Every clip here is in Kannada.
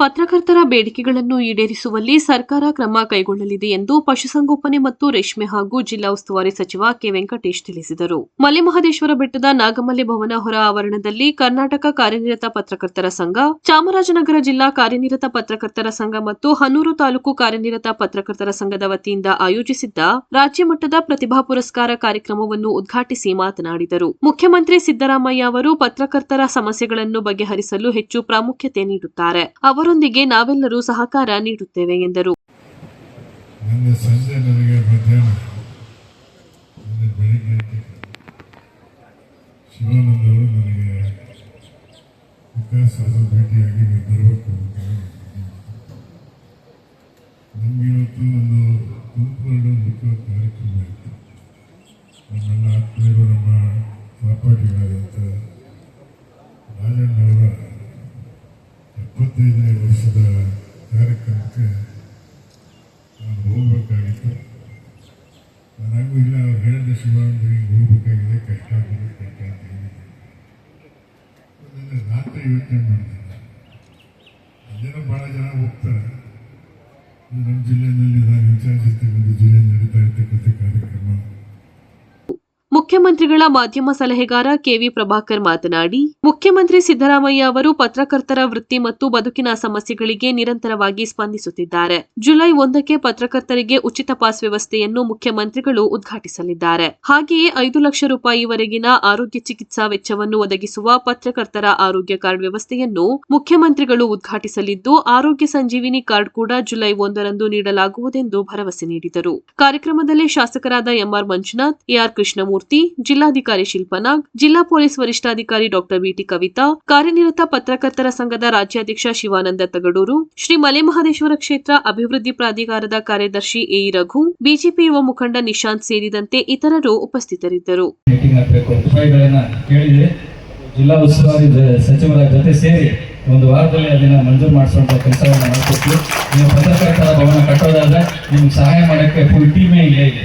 ಪತ್ರಕರ್ತರ ಬೇಡಿಕೆಗಳನ್ನು ಈಡೇರಿಸುವಲ್ಲಿ ಸರ್ಕಾರ ಕ್ರಮ ಕೈಗೊಳ್ಳಲಿದೆ ಎಂದು ಪಶುಸಂಗೋಪನೆ ಮತ್ತು ರೇಷ್ಮೆ ಹಾಗೂ ಜಿಲ್ಲಾ ಉಸ್ತುವಾರಿ ಸಚಿವ ಕೆ ವೆಂಕಟೇಶ್ ತಿಳಿಸಿದರು. ಮಲೆಮಹದೇಶ್ವರ ಬೆಟ್ಟದ ನಾಗಮಲೆ ಭವನ ಹೊರ ಆವರಣದಲ್ಲಿ ಕರ್ನಾಟಕ ಕಾರ್ಯನಿರತ ಪತ್ರಕರ್ತರ ಸಂಘ, ಚಾಮರಾಜನಗರ ಜಿಲ್ಲಾ ಕಾರ್ಯನಿರತ ಪತ್ರಕರ್ತರ ಸಂಘ ಮತ್ತು ಹನೂರು ತಾಲೂಕು ಕಾರ್ಯನಿರತ ಪತ್ರಕರ್ತರ ಸಂಘದ ವತಿಯಿಂದ ಆಯೋಜಿಸಿದ್ದ ರಾಜ್ಯ ಮಟ್ಟದ ಪ್ರತಿಭಾ ಪುರಸ್ಕಾರ ಕಾರ್ಯಕ್ರಮವನ್ನು ಉದ್ಘಾಟಿಸಿ ಮಾತನಾಡಿದರು. ಮುಖ್ಯಮಂತ್ರಿ ಸಿದ್ದರಾಮಯ್ಯ ಅವರು ಪತ್ರಕರ್ತರ ಸಮಸ್ಯೆಗಳನ್ನು ಬಗೆಹರಿಸಲು ಹೆಚ್ಚು ಪ್ರಾಮುಖ್ಯತೆ ನೀಡುತ್ತಾರೆ. ಅವರೊಂದಿಗೆ ನಾವೆಲ್ಲರೂ ಸಹಕಾರ ನೀಡುತ್ತೇವೆ ಎಂದರು. ಕಾರ್ಯಕ್ರಮ ಇತ್ತು. ನಮ್ಮೆಲ್ಲ ಎಪ್ಪತ್ತೈದನೇ ವರ್ಷದ ಕಾರ್ಯಕ್ರಮಕ್ಕೆ ನಾನು ಹೋಗಬೇಕಾಗಿತ್ತು. ನನಗೂ ಇಲ್ಲ, ಅವ್ರು ಹೇಳಿದ ಶಿವಾನಂದರಿಗೆ ಹೋಗ್ಬೇಕಾಗಿದೆ, ಕಷ್ಟ ಆಗಿದೆ, ಕಷ್ಟ ಅಂತ ಹೇಳಿದ್ರು. ಅದನ್ನು ರಾತ್ರಿ ಯೋಚನೆ ಮಾಡಿದೆ. ಅದೇನೋ ಭಾಳ ಜನ ಹೋಗ್ತಾರೆ. ನಮ್ಮ ಜಿಲ್ಲೆಯಲ್ಲಿ ನಾನು ಇನ್ಚಾರ್ಜ್ ಇರ್ತಕ್ಕಂಥ ಜಿಲ್ಲೆಯಲ್ಲಿ ನಡೀತಾ ಇರ್ತಕ್ಕಂಥ ಮುಖ್ಯಮಂತ್ರಿಗಳ ಮಾಧ್ಯಮ ಸಲಹೆಗಾರ ಕೆವಿ ಪ್ರಭಾಕರ್ ಮಾತನಾಡಿ, ಮುಖ್ಯಮಂತ್ರಿ ಸಿದ್ದರಾಮಯ್ಯ ಅವರು ಪತ್ರಕರ್ತರ ವೃತ್ತಿ ಮತ್ತು ಬದುಕಿನ ಸಮಸ್ಯೆಗಳಿಗೆ ನಿರಂತರವಾಗಿ ಸ್ಪಂದಿಸುತ್ತಿದ್ದಾರೆ. ಜುಲೈ ಒಂದಕ್ಕೆ ಪತ್ರಕರ್ತರಿಗೆ ಉಚಿತ ಪಾಸ್ ವ್ಯವಸ್ಥೆಯನ್ನು ಮುಖ್ಯಮಂತ್ರಿಗಳು ಉದ್ಘಾಟಿಸಲಿದ್ದಾರೆ. ಹಾಗೆಯೇ ಐದು ಲಕ್ಷ ರೂಪಾಯಿವರೆಗಿನ ಆರೋಗ್ಯ ಚಿಕಿತ್ಸಾ ವೆಚ್ಚವನ್ನು ಒದಗಿಸುವ ಪತ್ರಕರ್ತರ ಆರೋಗ್ಯ ಕಾರ್ಡ್ ವ್ಯವಸ್ಥೆಯನ್ನು ಮುಖ್ಯಮಂತ್ರಿಗಳು ಉದ್ಘಾಟಿಸಲಿದ್ದು, ಆರೋಗ್ಯ ಸಂಜೀವಿನಿ ಕಾರ್ಡ್ ಕೂಡ ಜುಲೈ ಒಂದರಂದು ನೀಡಲಾಗುವುದೆಂದು ಭರವಸೆ ನೀಡಿದರು. ಕಾರ್ಯಕ್ರಮದಲ್ಲಿ ಶಾಸಕರಾದ ಎಂಆರ್ ಮಂಜುನಾಥ್, ಎಆರ್ ಕೃಷ್ಣಮೂರ್ತಿ ಜಿಲ್ಲಾಧಿಕಾರಿ ಶಿಲ್ಪನಾಗ್, ಜಿಲ್ಲಾ ಪೊಲೀಸ್ ವರಿಷ್ಠಾಧಿಕಾರಿ ಡಾಕ್ಟರ್ ಬಿಟಿ ಕವಿತಾ, ಕಾರ್ಯನಿರತ ಪತ್ರಕರ್ತರ ಸಂಘದ ರಾಜ್ಯಾಧ್ಯಕ್ಷ ಶಿವಾನಂದ ತಗಡೂರು, ಶ್ರೀ ಮಲೆಮಹದೇಶ್ವರ ಕ್ಷೇತ್ರ ಅಭಿವೃದ್ಧಿ ಪ್ರಾಧಿಕಾರದ ಕಾರ್ಯದರ್ಶಿ ಎಇ ರಘು, ಬಿಜೆಪಿ ಯುವ ಮುಖಂಡ ನಿಶಾಂತ್ ಸೇರಿದಂತೆ ಇತರರು ಉಪಸ್ಥಿತರಿದ್ದರು. ಜಿಲ್ಲಾ ಉಸ್ತುವಾರಿ ಸಚಿವರ ಜೊತೆ ಸೇರಿ ಒಂದು ವಾರದಲ್ಲಿ ಅದನ್ನ ಮಂಜೂರು ಮಾಡಿಸುವಂತ ಕೆಲಸವನ್ನು ಮಾಡಿಕೊಟ್ಟು ನೀವು ಪತ್ರಕರ್ತರ ಭವನ ಕಟ್ಟೋದಾದ್ರೆ ನಿಮ್ಗೆ ಸಹಾಯ ಮಾಡೋಕ್ಕೆ ಫುಲ್ ಟೀಮೇ ಇಲ್ಲೇ ಇದೆ.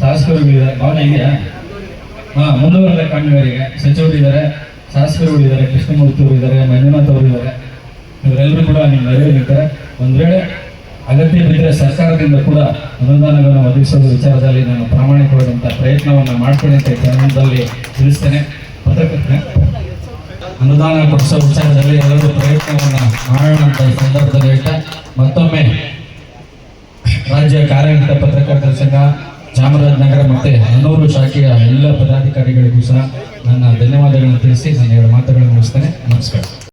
ಶಾಸಕರು ಭವನ ಇದೆಯಾ? ಹಾ, ಮುಂದುವರೆದ ಕಾಮಗಾರಿಗೆ ಸಚಿವರು ಇದ್ದಾರೆ ಶಾಸಕರುಗಳು ಇದ್ದಾರೆ, ಕೃಷ್ಣಮೂರ್ತಿ ಅವರು ಇದ್ದಾರೆ, ಮಂಜುನಾಥ್ ಅವರು ಇದ್ದಾರೆ. ಇವರೆಲ್ಲರೂ ಕೂಡ ನಿಮ್ಮ ನೆರವಿಗೆ ನಿಂತಾರೆ. ಒಂದು ವೇಳೆ ಅಗತ್ಯ ಬಿದ್ದರೆ ಸರ್ಕಾರದಿಂದ ಕೂಡ ಅನುದಾನಗಳನ್ನು ಒದಗಿಸುವ ವಿಚಾರದಲ್ಲಿ ನಾನು ಪ್ರಾಮಾಣಿಕವಾದಂಥ ಪ್ರಯತ್ನವನ್ನು ಮಾಡ್ತೇನೆ ಅಂತ ಜನದಲ್ಲಿ ತಿಳಿಸ್ತೇನೆ. ಪತ್ರಕರ್ತನೆ ಅನುದಾನ ಕೊಡಿಸೋ ವಿಚಾರದಲ್ಲಿ ಎಲ್ಲರೂ ಪ್ರಯತ್ನವನ್ನು ಮಾಡೋಣ ಸಂದರ್ಭದಲ್ಲಿ ಹೇಳ್ತಾ ಮತ್ತೊಮ್ಮೆ ರಾಜ್ಯ ಕಾರ್ಯನಿರತ ಪತ್ರಕರ್ತರ ಸಂಘ ಚಾಮರಾಜನಗರ ಮತ್ತು ಹನ್ನೂರು ಶಾಖೆಯ ಎಲ್ಲ ಪದಾಧಿಕಾರಿಗಳಿಗೂ ಸಹ ನನ್ನ ಧನ್ಯವಾದಗಳನ್ನು ತಿಳಿಸಿ ನಾನು ಎರಡು ಮಾತುಗಳನ್ನು ಮುಗಿಸ್ತೇನೆ. ನಮಸ್ಕಾರ.